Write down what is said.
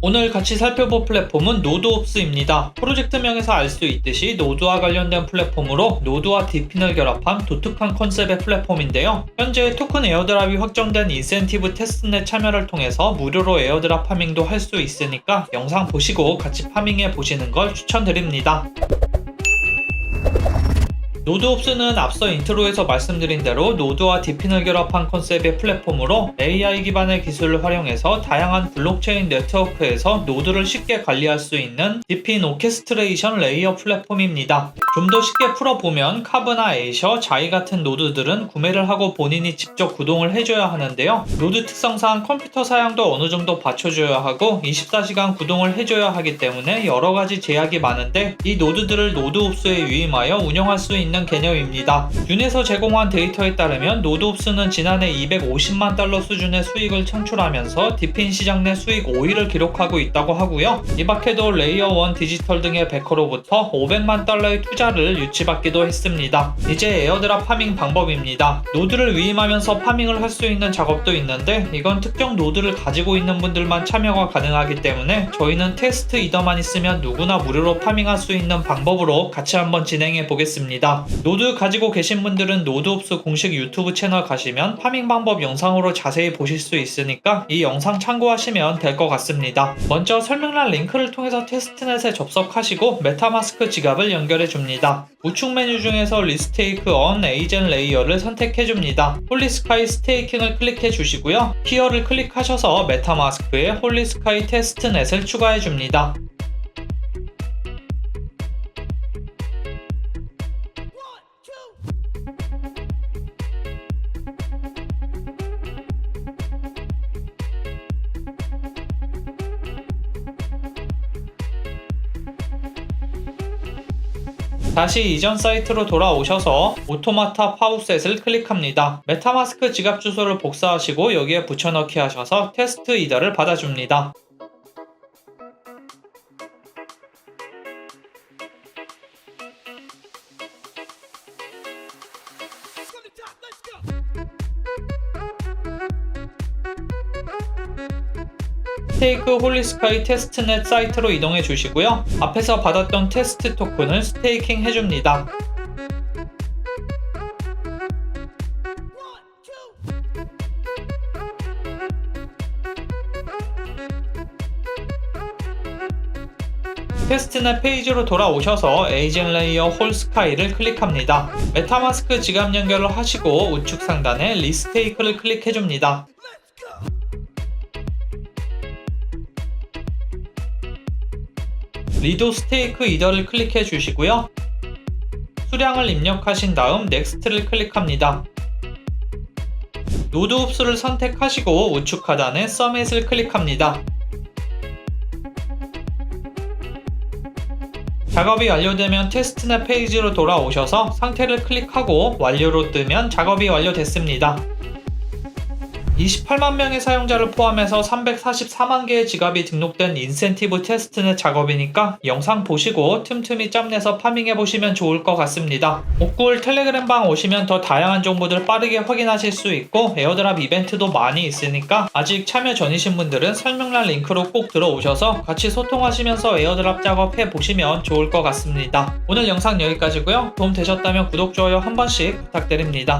오늘 같이 살펴볼 플랫폼은 노드옵스입니다. 프로젝트명에서 알 수 있듯이 노드와 관련된 플랫폼으로 노드와 디핀을 결합한 독특한 컨셉의 플랫폼인데요. 현재 토큰 에어드랍이 확정된 인센티브 테스트넷 참여를 통해서 무료로 에어드랍 파밍도 할 수 있으니까 영상 보시고 같이 파밍해 보시는 걸 추천드립니다. 노드옵스는 앞서 인트로에서 말씀드린 대로 노드와 디핀을 결합한 컨셉의 플랫폼으로 AI 기반의 기술을 활용해서 다양한 블록체인 네트워크에서 노드를 쉽게 관리할 수 있는 디핀 오케스트레이션 레이어 플랫폼입니다. 좀 더 쉽게 풀어보면 카브나 에이셔, 자이 같은 노드들은 구매를 하고 본인이 직접 구동을 해줘야 하는데요. 노드 특성상 컴퓨터 사양도 어느 정도 받쳐줘야 하고 24시간 구동을 해줘야 하기 때문에 여러 가지 제약이 많은데 이 노드들을 노드옵스에 유임하여 운영할 수 있는 개념입니다. 윤에서 제공한 데이터에 따르면 노드옵스는 지난해 250만 달러 수준의 수익을 창출하면서 디핀 시장 내 수익 5위를 기록하고 있다고 하고요. 이 밖에도 레이어 1 디지털 등의 베커로부터 500만 달러의 투자를 유치받기도 했습니다. 이제 에어드랍 파밍 방법입니다. 노드를 위임하면서 파밍을 할 수 있는 작업도 있는데 이건 특정 노드를 가지고 있는 분들만 참여가 가능하기 때문에 저희는 테스트 이더만 있으면 누구나 무료로 파밍할 수 있는 방법으로 같이 한번 진행해 보겠습니다. 노드 가지고 계신 분들은 노드옵스 공식 유튜브 채널 가시면 파밍 방법 영상으로 자세히 보실 수 있으니까 이 영상 참고하시면 될 것 같습니다. 먼저 설명란 링크를 통해서 테스트넷에 접속하시고 메타마스크 지갑을 연결해 줍니다. 우측 메뉴 중에서 리스테이크 언 에이젠 레이어를 선택해 줍니다. 홀리스카이 스테이킹을 클릭해 주시고요. 히어를 클릭하셔서 메타마스크에 홀리스카이 테스트넷을 추가해 줍니다. 다시 이전 사이트로 돌아오셔서 오토마타 파우셋을 클릭합니다. 메타마스크 지갑 주소를 복사하시고 여기에 붙여넣기 하셔서 테스트 이더를 받아줍니다. 스테이크 홀리스카이 테스트넷 사이트로 이동해 주시고요. 앞에서 받았던 테스트 토큰을 스테이킹 해줍니다. 테스트넷 페이지로 돌아오셔서 에이젠 레이어 홀스카이를 클릭합니다. 메타마스크 지갑 연결을 하시고 우측 상단에 리스테이크를 클릭해줍니다. 리도 스테이크 이더를 클릭해 주시고요. 수량을 입력하신 다음 넥스트를 클릭합니다. 노드 흡수를 선택하시고 우측 하단에 서밋을 클릭합니다. 작업이 완료되면 테스트넷 페이지로 돌아오셔서 상태를 클릭하고 완료로 뜨면 작업이 완료됐습니다. 28만 명의 사용자를 포함해서 344만 개의 지갑이 등록된 인센티브 테스트넷 작업이니까 영상 보시고 틈틈이 짬내서 파밍해 보시면 좋을 것 같습니다. 옥굴 텔레그램 방 오시면 더 다양한 정보들 빠르게 확인하실 수 있고 에어드랍 이벤트도 많이 있으니까 아직 참여 전이신 분들은 설명란 링크로 꼭 들어오셔서 같이 소통하시면서 에어드랍 작업해 보시면 좋을 것 같습니다. 오늘 영상 여기까지고요. 도움 되셨다면 구독, 좋아요 한 번씩 부탁드립니다.